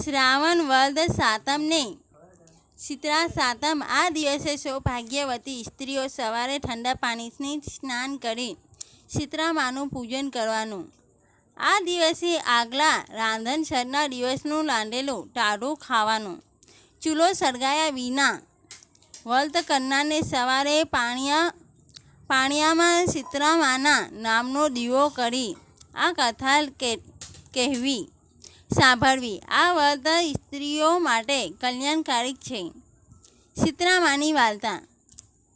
શ્રાવણ વદ સાતમને. શીતળા સાતમ, આ દિવસે સૌભાગ્યવતી સ્ત્રીઓ સવારે ઠંડા પાણીથી સ્નાન કરી શીતળા માનું પૂજન કરવાનું. આ દિવસે આગલા રાંધણસરના દિવસનું લાંડેલું ટાઢું ખાવાનું. ચૂલો સળગાયા વિના વ્રત કરનારને સવારે પાણીયા, પાણીયામાં શીતળા નામનો દીવો કરી આ કથા કહેવી. સાંભળવી. આ વાર્તા સ્ત્રીઓ માટે કલ્યાણકારી છે. સીતરામાની વાર્તા.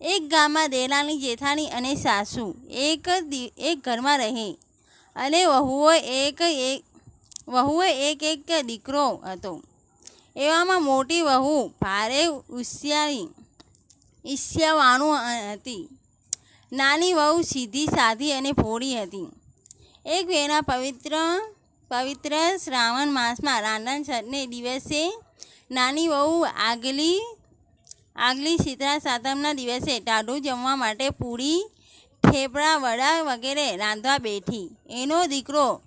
એક ગામમાં દેરાણી જેઠાણી અને સાસુ એક એક ઘરમાં રહે અને વહુઓ એક એક વહુએ એક એક દીકરો હતો. એવામાં મોટી વહુ ભારે ઉશિયારી ઈર્ષ્યાવાણું હતી. નાની વહુ સીધી સાધી અને ભોળી હતી. એક વેના પવિત્ર પવિત્ર શ્રાવણ માસમાં રાંધણ છઠને દિવસે નાની વહુ આગલી આગલી શીતળા સાતમના દિવસે ટાઢું જમવા માટે પૂરી થેપડા વડા વગેરે રાંધવા બેઠી. એનો દીકરો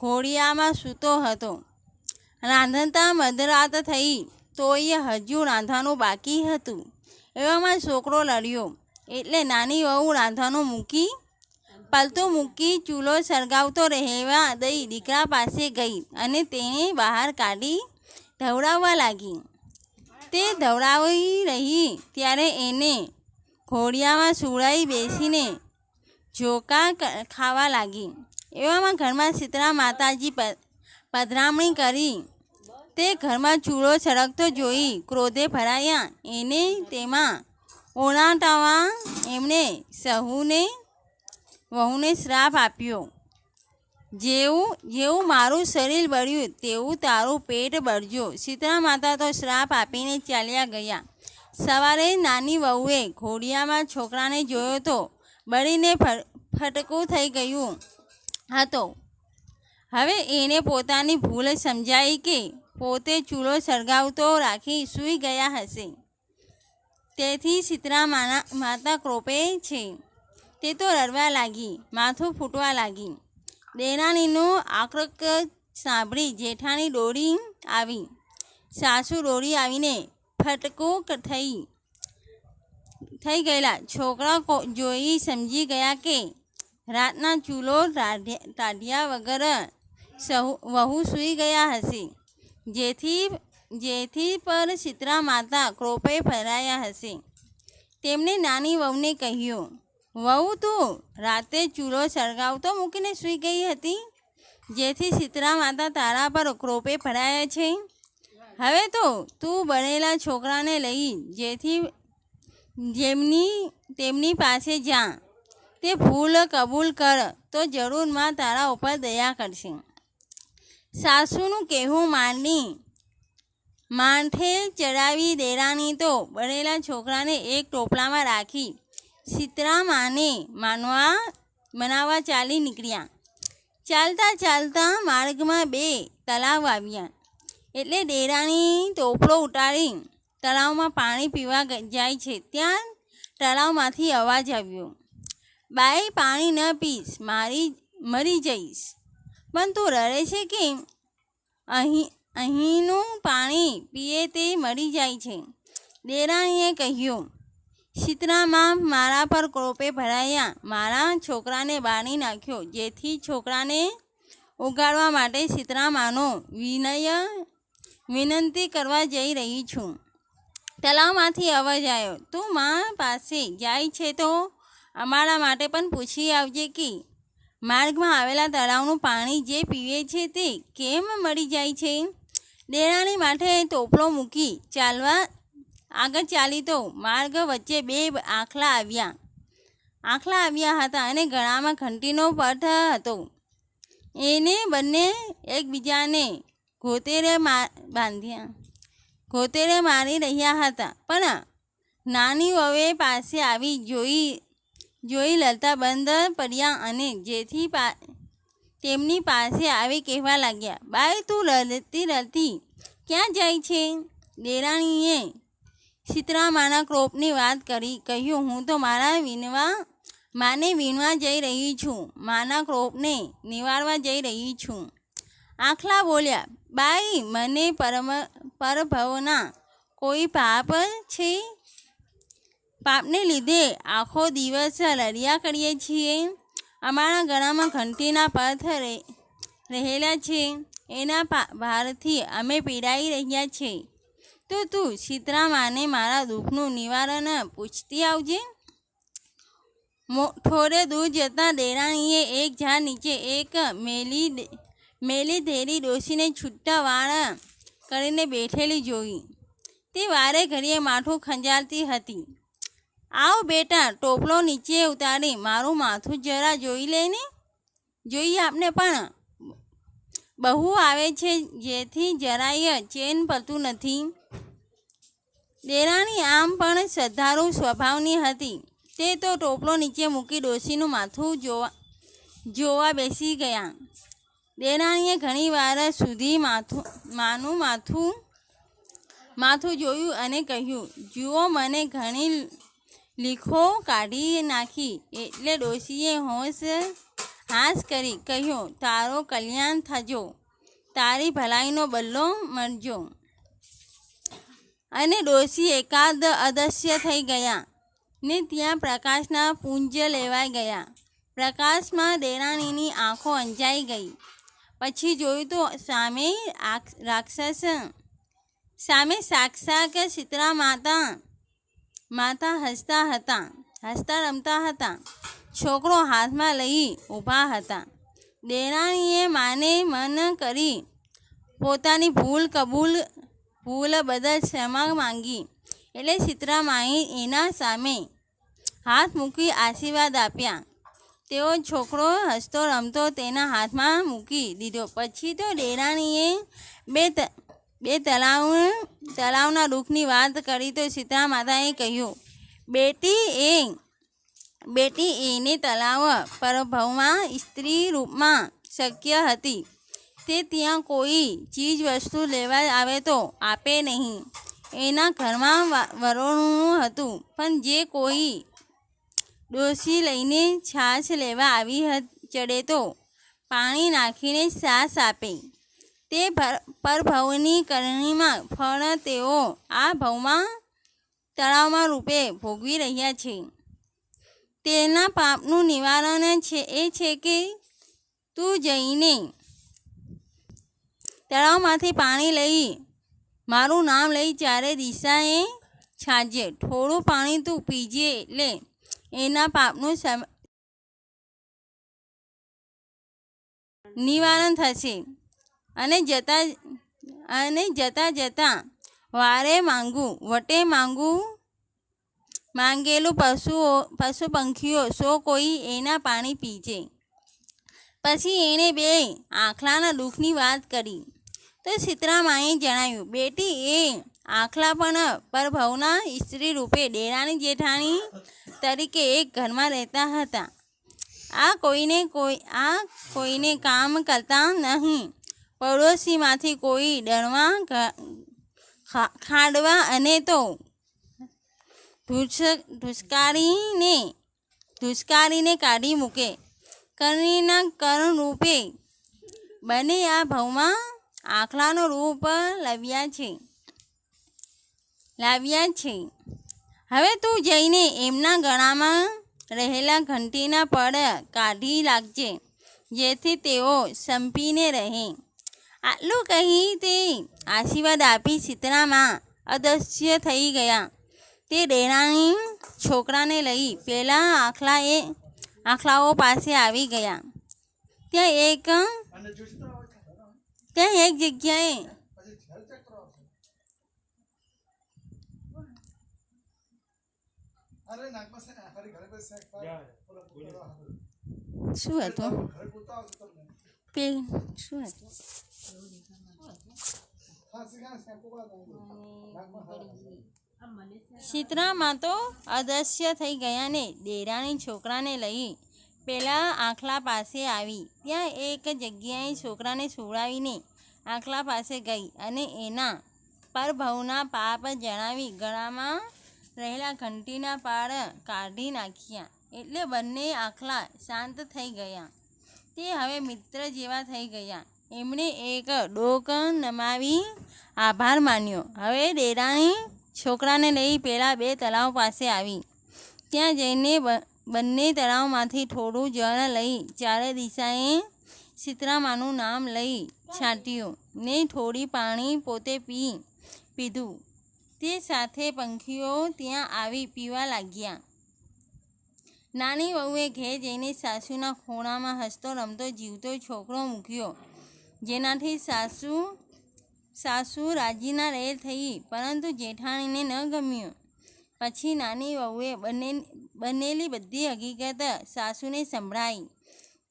ઘોડિયામાં સૂતો હતો. રાંધતા મધરાત થઈ તોય હજુ રાંધવાનું બાકી હતું. એવામાં છોકરો લડ્યો. એટલે નાની વહુ રાંધવાનું મૂકી પલતું મૂકી ચૂલો સળગાવતો રહેવા દઈ દીકરા પાસે ગઈ અને તેને બહાર કાઢી ધવડાવવા લાગી. તે ધવડાવી રહી ત્યારે એને ઘોડિયામાં સુળાઈ બેસીને ઝોકા ખાવા લાગી. એવામાં ઘરમાં શીતળા માતાજી પધરામણી કરી. તે ઘરમાં ચૂલો સળગતો જોઈ ક્રોધે ભરાયા. એને તેમાં ઓળાટાવા એમણે સહુને વહુને શ્રાપ આપ્યો. જેવું જેવું મારું શરીર બળ્યું, તેવું તારું પેટ બળજો. શીતળા માતા તો શ્રાપ આપીને ચાલ્યા ગયા. સવારે નાની વહુએ ઘોડિયામાં છોકરાને જોયો તો બળીને ફટકું થઈ ગયું હતો. હવે એને પોતાની ભૂલ સમજાઈ કે પોતે ચૂલો સળગાવતો રાખી સૂઈ ગયા હશે. તેથી શીતળા માતા ક્રોપે છે. તે તો રડવા લાગી, માથું ફૂટવા લાગી. દેરાણીનું આક્રક સાંભળી જેઠાણી દોડી આવી. સાસુ દોડી આવીને ફટકું થઈ થઈ ગયેલા. છોકરા જોઈ સમજી ગયા કે રાતના ચૂલો તાઢ્યા વગર વહુ સૂઈ ગયા હશે. જેથી જેથી પર શીતળા માતા ક્રોપે ફેરાયા હશે. તેમણે નાની વહુને કહ્યું વહુ તું, રાતે ચૂલો સળગાવતો મૂકીને સૂઈ ગઈ હતી? જેથી શીતળા માતા તારા પર ક્રોપે ભરાયા છે. હવે તો તું બનેલા છોકરાને લઈ જેથી જેમની, તેમની પાસે જા. તે ભૂલ કબૂલ કર, તો જરૂરમાં તારા ઉપર દયા કરશે. સાસુનું કહેવું માની માથે ચડાવી દેરાની તો બનેલા છોકરાને એક ટોપલામાં રાખી શીતળા માને માનવા મનાવવા ચાલી નીકળ્યા. ચાલતા ચાલતા માર્ગમાં બે તલાવ આવ્યા. એટલે ડેરાની ટોપલો ઉતારી તળાવમાં પાણી પીવા જાય છે. ત્યાં તળાવમાંથી અવાજ આવ્યો. બાઈ, પાણી ન પીશ, મારી મરી જઈશ. પણ તું રડે છે કે અહીં, અહીંનું પાણી પીએ તે મરી જાય છે. દેરાણીએ કહ્યું શીતળામાં મારા પર ક્રોપે ભરાયા. મારા છોકરાને બાળી નાખ્યો, જેથી છોકરાને ઉગાડવા માટે શીતળામાનો વિનય, વિનંતી કરવા જઈ રહી છું. તલાવમાંથી અવાજ આવ્યો, તું મા પાસે જાય છે તો અમારા માટે પણ પૂછી આવજે કે માર્ગમાં આવેલા તળાવનું પાણી જે પીવે છે તે કેમ મળી જાય છે? દેરાણી માટે ટોપલો મૂકી ચાલવા આગળ ચાલી તો માર્ગ વચ્ચે બે આખલા આવ્યા. આખલા આવ્યા હતા અને ગળામાં ઘંટીનો પર્થ હતો. એને બંને એકબીજાને ઘોતેરે બાંધ્યા. ઘોતેરે મારી રહ્યા હતા, પણ નાની વવે પાસે આવી જોઈ જોઈ લતા બંધ પડ્યા અને જેથી પા, તેમની પાસે આવી કહેવા લાગ્યા, બાઈ, તું રડતી રડતી ક્યાં જાય છે? દેરાણીએ શીતળામાના ક્રોપની વાત કરી, કહ્યું, હું તો મારા વીણવા, માને વીણવા જઈ રહી છું. માના ક્રોપને નિવારવા જઈ રહી છું. આખલા બોલ્યા, બાઈ, મને પરમ, પરભવના કોઈ પાપ છે? પાપને લીધે આખો દિવસ લડ્યા કરીએ છીએ. અમારા ગળામાં ઘંટીના પથ રહે- રહેલા છે. એના ભારથી અમે પીડાઈ રહ્યા છીએ. તો તું સીતરામાને મારા દુઃખનું નિવારણ પૂછતી આવજે. થોડે દૂર જતાં દેરાણીએ એક ઝાડ નીચે એક મેલી મેલી ધેરી ડોસીને છૂટા વાળ કરીને બેઠેલી જોઈ. તે વારે ઘડીએ માથું ખંજાળતી હતી. આવ બેટા, ટોપલો નીચે ઉતારી, મારું માથું જરા જોઈ લે ને જોઈએ આપને પણ. બહુ આવે છે, જેથી જરાય ચેન પડતું નથી. દેરાણી આમ પણ શ્રદ્ધાળુ સ્વભાવની હતી. તે તો ટોપલો નીચે મૂકી ડોશીનું માથું જોવા જોવા બેસી ગયા. દેરાણીએ ઘણી વાર સુધી માથું, માનું માથું માથું જોયું અને કહ્યું, જુઓ, મને ઘણી લીખો કાઢી નાખી. એટલે ડોશીએ હોશ હાશ કરી કહ્યું, તારો કલ્યાણ થજો. તારી ભલાઈનો બલ્લો મળજો અને ડોશી એકાદ અદશ્ય થઈ ગયા ને ત્યાં પ્રકાશના પુંજ લેવાઈ ગયા. પ્રકાશમાં દેરાણીની આંખો અંજાઈ ગઈ. પછી જોયું તો સામે રાક્ષસ, સામે સાક્ષાત શીતળા માતા માતા હસતા હતા, હસતા રમતા હતા. છોકરો હાથમાં લઈ ઊભા હતા. દેરાણીએ માને મન કરી પોતાની ભૂલ કબૂલ ભૂલ બદલ ક્ષમા માંગી. એટલે સીતરામાએ એના સામે હાથ મૂકી આશીર્વાદ આપ્યા. તેઓ છોકરો હસતો રમતો તેના હાથમાં મૂકી દીધો. પછી તો ડેરાણીએ બે બે તલાવ, તલાવના દુઃખની વાત કરી તો સીતા માતાએ કહ્યું, બેટી એ, બેટી એને તલાવ પરભવમાં સ્ત્રી રૂપમાં શક્ય હતી. તે ત્યાં કોઈ ચીજ વસ્તુ લેવા આવે તો આપે નહીં. એના ઘરમાં વરોણું હતું, પણ જે કોઈ ડોસી લઈને છાશ લેવા આવી ચડે તો પાણી નાખીને છાશ આપે. તે પરભવની કરણીમાં ફળ તેઓ આ ભવમાં તળાવમાં રૂપે ભોગવી રહ્યા છે. તેના પાપનું નિવારણ છે, એ છે કે તું જઈને તળાવમાંથી પાણી લઈ, મારું નામ લઈ ચારે દિશાએ છાંજે. થોડું પાણી તું પીજે એટલે એના પાપનું નિવારણ થશે. અને જતા અને જતા જતા વારે માંગું, વટે માંગું, માંગેલું પશુઓ, પશુ પંખીઓ, સો કોઈ એના પાણી પીજે. પછી એણે બે આખલાના દુઃખની વાત કરી. તો સીતરામાએ જણાવ્યું, બેટી, એ આખલા પણ પરભવના સ્ત્રી રૂપે ડેરાની જેઠાણી તરીકે એક ઘરમાં રહેતા હતા. આ કોઈને કોઈ, આ કોઈને કામ કરતા નહીં. પડોશીમાંથી કોઈ ડરવા ખાડવા અને તો ધુસકારીને ધુષ્કારીને કાઢી મૂકે. કરણીના કરણ રૂપે બને આ ભવમાં આખલાનો રૂપ લાવ્યા છે. લાવ્યા છે. હવે તું જઈને એમના ગળામાં રહેલા ઘંટીના પડ કાઢી લાગજે જેથી તેઓ સંપીને રહે. આટલું કહી તે આશીર્વાદ આપી સીતરામાં અદસ્ય થઈ ગયા. તે ડેરાણી છોકરાને લઈ પહેલાં આખલાએ, આખલાઓ પાસે આવી ગયા. ત્યાં એક ત્યાં એક જગ્યાએ? શું હતું? પે શું હતું? શીતળામાં તો અદશ્ય થઈ ગયા ને દેરાણી છોકરાને લઈ. પેલા આખલા પાસે આવી. ત્યાં એક જગ્યાએ છોકરાને છોડાવીને આખલા પાસે ગઈ અને એના પરભવના પાપ જણાવી ગળામાં રહેલા ઘંટીના પાળ કાઢી નાખ્યા. એટલે બંને આખલા શાંત થઈ ગયા. તે હવે મિત્ર જેવા થઈ ગયા. એમણે એક ડોક નમાવી આભાર માન્યો. હવે ડેરાણી છોકરાને લઈ પહેલાં બે તળાવ પાસે આવી. ત્યાં જઈને બંને તળાવમાંથી થોડું જળ લઈ ચારે દિશાએ સીતરામાનું નામ લઈ છાંટ્યું. ને થોડી પાણી પોતે પી પીધું. તે સાથે પંખીઓ ત્યાં આવી પીવા લાગ્યા. નાની વહુએ ઘેર જઈને સાસુના ખૂણામાં હસતો રમતો જીવતો છોકરો મૂક્યો. જેનાથી સાસુ સાસુ રાજીના રહેલ થઈ, પરંતુ જેઠાણીને ન ગમ્યું. પછી નાની વહુએ બને બનેલી બધી હકીકત સાસુને સંભળાઈ.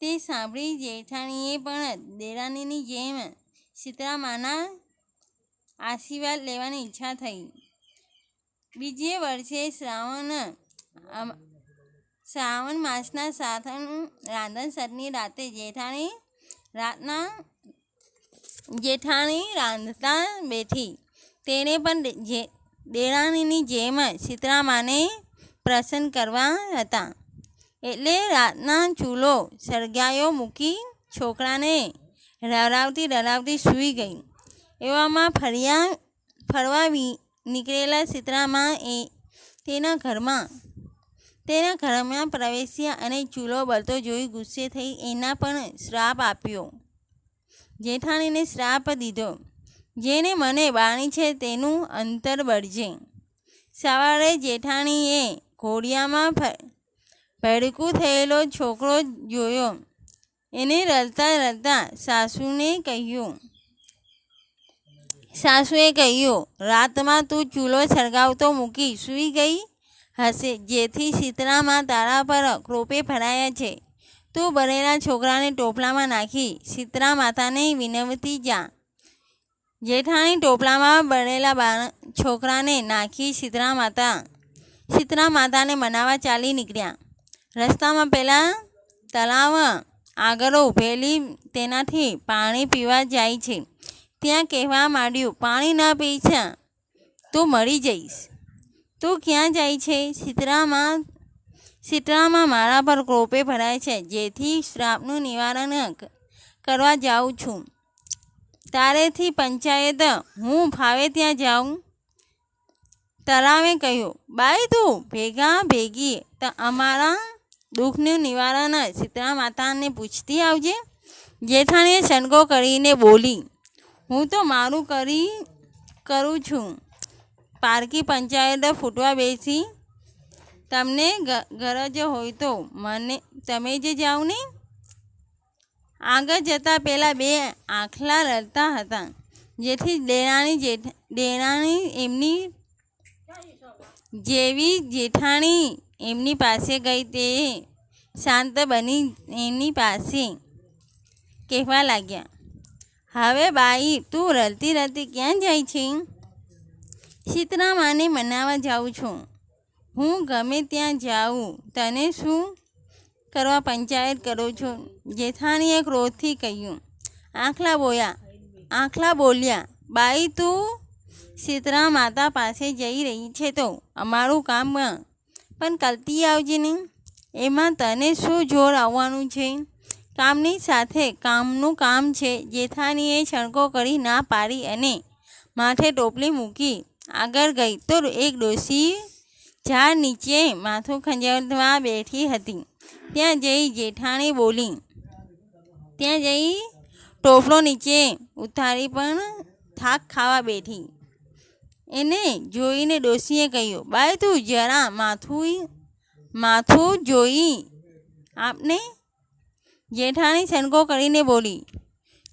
તે સાંભળી જેઠાણીએ પણ દેરાણીની જેમ સીતરામાના આશીર્વાદ લેવાની ઈચ્છા થઈ. બીજે વર્ષે શ્રાવણ શ્રાવણ માસના સાધન રાંધણસરની રાતે જેઠાણી રાતના, જેઠાણી રાંધતા બેઠી. તેણે પણ દેરાણીની જેમ સીતરામાને પ્રસન્ન કરવા હતા. એટલે રાતના ચૂલો સળગાયો મૂકી છોકરાને રડાવતી રડાવતી સૂઈ ગઈ. એવામાં ફર્યા ફરવા નીકળેલા સીતરામાં એ તેના ઘરમાં તેના ઘરમાં પ્રવેશ્યા અને ચૂલો બળતો જોઈ ગુસ્સે થઈ એના પણ શ્રાપ આપ્યો. જેઠાણીને શ્રાપ દીધો, જેને મને બાણી છે તેનું અંતર બળજે. સવારે જેઠાણીએ ઘોડિયામાં ભડકું થયેલો છોકરો જોયો. એને રડતા રડતા સાસુને કહ્યું, સાસુએ કહ્યું, રાતમાં તું ચૂલો સળગાવતો મૂકી સૂઈ ગઈ હશે, જેથી શીતળામાં તારા પર ક્રોપે ભરાયા છે. તું બનેલા છોકરાને ટોપલામાં નાખી, શીતળા માતાને વિનવતી જા. જેઠાણી ટોપલામાં બનેલા છોકરાને નાખી શીતળા માતા શીતળા માતાને મનાવવા ચાલી નીકળ્યા. રસ્તામાં પહેલાં તળાવ આગળ ઊભેલી તેનાથી પાણી પીવા જાય છે. ત્યાં કહેવા માંડ્યું, પાણી ન પી છે તું મરી જઈશ. તું ક્યાં જાય છે? શીતળામાં શીતળામાં મારા પર ક્રોપે ભરાય છે. જેથી શ્રાપનું નિવારણ કરવા જાઉં છું. તારેથી પંચાયત, હું ફાવે ત્યાં જાઉં. તળાવે કહ્યું, બાઈ તું ભેગા ભેગી, તો અમારા દુઃખનું નિવારણ શીતળા માતાને પૂછતી આવજે. જેઠાણીએ શણગો કરીને બોલી, હું તો મારું કરી, કરું છું. પારકી પંચાયત ફૂટવા બેસી, તમને ગરજ હોય તો મને, તમે જે જાઓ ને. આગળ જતાં પહેલાં બે આખલા રડતા હતા. જેથી દેરાણી જેઠ દેરાણી એમની જેવી જેઠાણી એમની પાસે ગઈ તે શાંત બની એમની પાસે કહેવા લાગ્યા, હવે બાઈ, તું રલતી રલતી ક્યાં જાય છે? સીતરામાને માને મનાવવા જાઉં છું. હું ગમે ત્યાં જાઉં, તને શું કરવા પંચાયત કરું છું? જેઠાણીએ ક્રોધથી કહ્યું, આખલા બોયા, આખલા બોલ્યા, બાઈ, તું શીતળા માતા પાસે જઈ રહી છે તો અમારું કામ પણ કરતી આવજે ને એમાં તને શું જોર આવવાનું છે? કામની સાથે કામનું કામ છે. જેઠાણીએ છણકો કરી ના પાડી અને માથે ટોપલી મૂકી આગળ ગઈ તો એક ડોશી ઝાડ નીચે માથું ખંજવાળવા બેઠી હતી. ત્યાં જઈ જેઠાણી બોલી, ત્યાં જઈ ટોપલો નીચે ઉતારી પણ થાક ખાવા બેઠી. એને જોઈને ડોશીએ કહ્યું, બાય તું, જરા માથું માથું જોઈ. આપને જેઠાણી છનકો કરીને બોલી,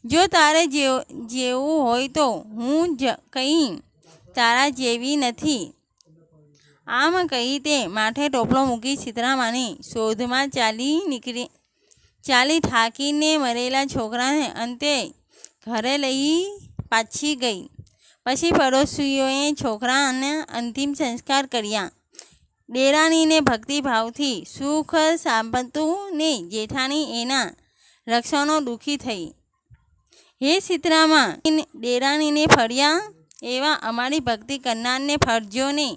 જો તારે જેવું હોય તો હું જ કંઈ તારા જેવી નથી. આમ કહી તે માથે ટોપલો મૂકી સીતરામાની શોધમાં ચાલી નીકળી, ચાલી થાકીને મરેલા છોકરાને અંતે ઘરે લઈ પાછી ગઈ. પછી પડોશીઓએ છોકરાના અંતિમ સંસ્કાર કર્યા. દેરાણીને ભક્તિભાવથી સુખ સાંભળતું જેઠાણી એના રક્ષણો દુઃખી થઈ. હે સીતરામાં, દેરાણીને ફર્યા એવા અમારી ભક્તિ કરનારને ફરજોને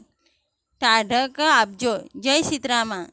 ટાઢક આપજો. જય સીતરામાં.